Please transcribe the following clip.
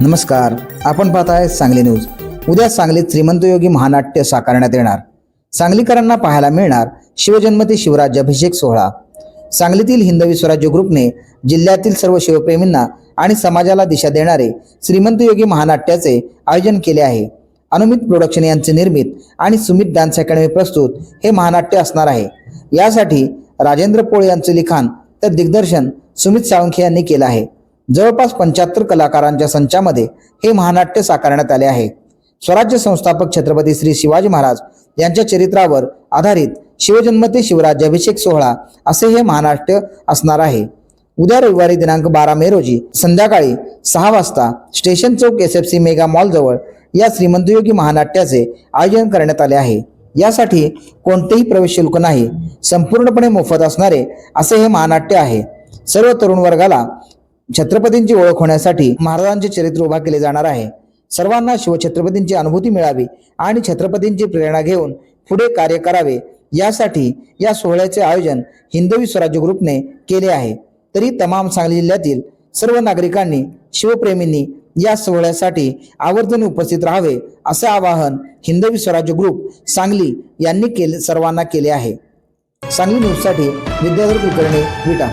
नमस्कार आपण पाहत आहे सांगली न्यूज. उद्या सांगलीत श्रीमंत योगी महानाट्य साकारण्यात येणार. सांगलीकरांना पाहायला मिळणार शिवजन्मती शिवराज्याभिषेक सोहळा. सांगलीतील हिंदवी स्वराज्य ग्रुपने जिल्ह्यातील सर्व शिवप्रेमींना आणि समाजाला दिशा देणारे श्रीमंत योगी महानाट्याचे आयोजन केले आहे. अनुमित प्रोडक्शन यांचे निर्मित आणि सुमित डान्स अकॅडमी प्रस्तुत हे महानाट्य असणार आहे. यासाठी राजेंद्र पोळ यांचे लिखाण तर दिग्दर्शन सुमित साळुंखे यांनी केलं आहे. जवळपास पंच्याहत्तर कलाकारांच्या संचामध्ये हे महानाट्य साकारण्यात आले आहे. स्वराज्य संस्थापक छत्रपती श्री शिवाजी महाराज यांच्या चरित्रावर आधारित शिवजन्मते शिवराज्याभिषेक सोहळा असे हे महानाट्य असणार आहे. उद्या रविवारी दिनांक बारा मे रोजी संध्याकाळी सहा वाजता स्टेशन चौक S F C mega mall जवळ या श्रीमंतयोगी महानाट्याचे आयोजन करण्यात आले आहे. यासाठी कोणतेही प्रवेश शुल्क नाही संपूर्णपणे मोफत असणारे असे हे महानाट्य आहे. सर्व तरुण वर्गाला छत्रपतींची ओळख होण्यासाठी महाराजांचे चरित्र उभा केले जाणार आहे. सर्वांना शिवछत्रपतींची अनुभूती मिळावी आणि छत्रपतींची प्रेरणा घेऊन पुढे कार्य करावे यासाठी या सोहळ्याचे आयोजन हिंदवी स्वराज्य ग्रुपने केले आहे. तरी तमाम सांगली जिल्ह्यातील सर्व नागरिकांनी शिवप्रेमींनी या सोहळ्यासाठी आवर्जून उपस्थित राहावे असे आवाहन हिंदवी स्वराज्य ग्रुप सांगली यांनी केले सर्वांना केले आहे. सांगली न्यूजसाठी विद्याधर कुलकर्णी विटा.